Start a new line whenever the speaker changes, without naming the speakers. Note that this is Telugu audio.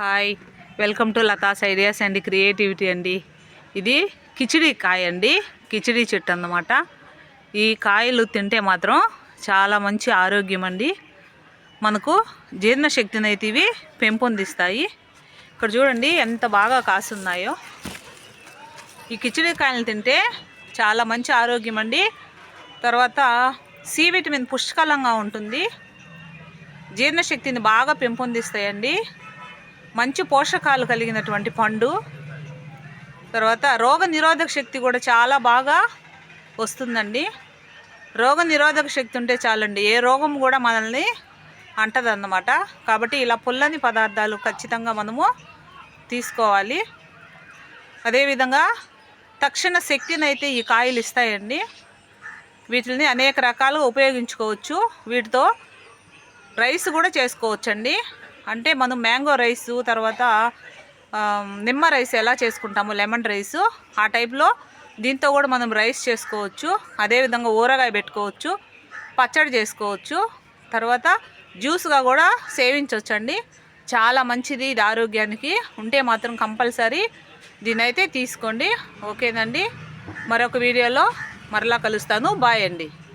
Hi welcome to Latha's ideas and creativity అండి. ఇది కిచిడి కాయ అండి కిచిడి చెట్టు అన్నమాట. ఈ కాయలు తింటే మాత్రం చాలా మంచి ఆరోగ్యం అండి. మనకు జీర్ణశక్తిని అయితే ఇవి పెంపొందిస్తాయి. ఇక్కడ చూడండి ఎంత బాగా కాసున్నాయో ఈ కిచిడి కాయలు తింటే చాలా మంచి ఆరోగ్యం అండి. తర్వాత సి విటమిన్ పుష్కలంగా ఉంటుంది. జీర్ణశక్తిని బాగా పెంపొందిస్తాయండి. మంచి పోషకాలు కలిగినటువంటి పండు. తర్వాత రోగ నిరోధక శక్తి కూడా చాలా బాగా వస్తుందండి. రోగ నిరోధక శక్తి ఉంటే చాలండి. ఏ రోగం కూడా మనల్ని అంటదన్నమాట. కాబట్టి ఇలా పుల్లని పదార్థాలు ఖచ్చితంగా మనము తీసుకోవాలి. అదేవిధంగా తక్షణ శక్తిని అయితే ఈ కాయలు ఇస్తాయండి. వీటిని అనేక రకాలుగా ఉపయోగించుకోవచ్చు. వీటితో రైస్ కూడా చేసుకోవచ్చండి. అంటే మనం మ్యాంగో రైస్ తర్వాత నిమ్మ రైస్ ఎలా చేసుకుంటాము లెమన్ రైస్ ఆ టైప్లో దీంతో కూడా మనం రైస్ చేసుకోవచ్చు. అదేవిధంగా ఊరగాయ పెట్టుకోవచ్చు పచ్చడి చేసుకోవచ్చు. తర్వాత జ్యూస్గా కూడా సేవించవచ్చండి చాలా మంచిది ఇది ఆరోగ్యానికి. ఉంటే మాత్రం కంపల్సరీ దీనైతే తీసుకోండి. ఓకేనండి. మరొక వీడియోలో మరలా కలుస్తాను. బాయ్ అండి.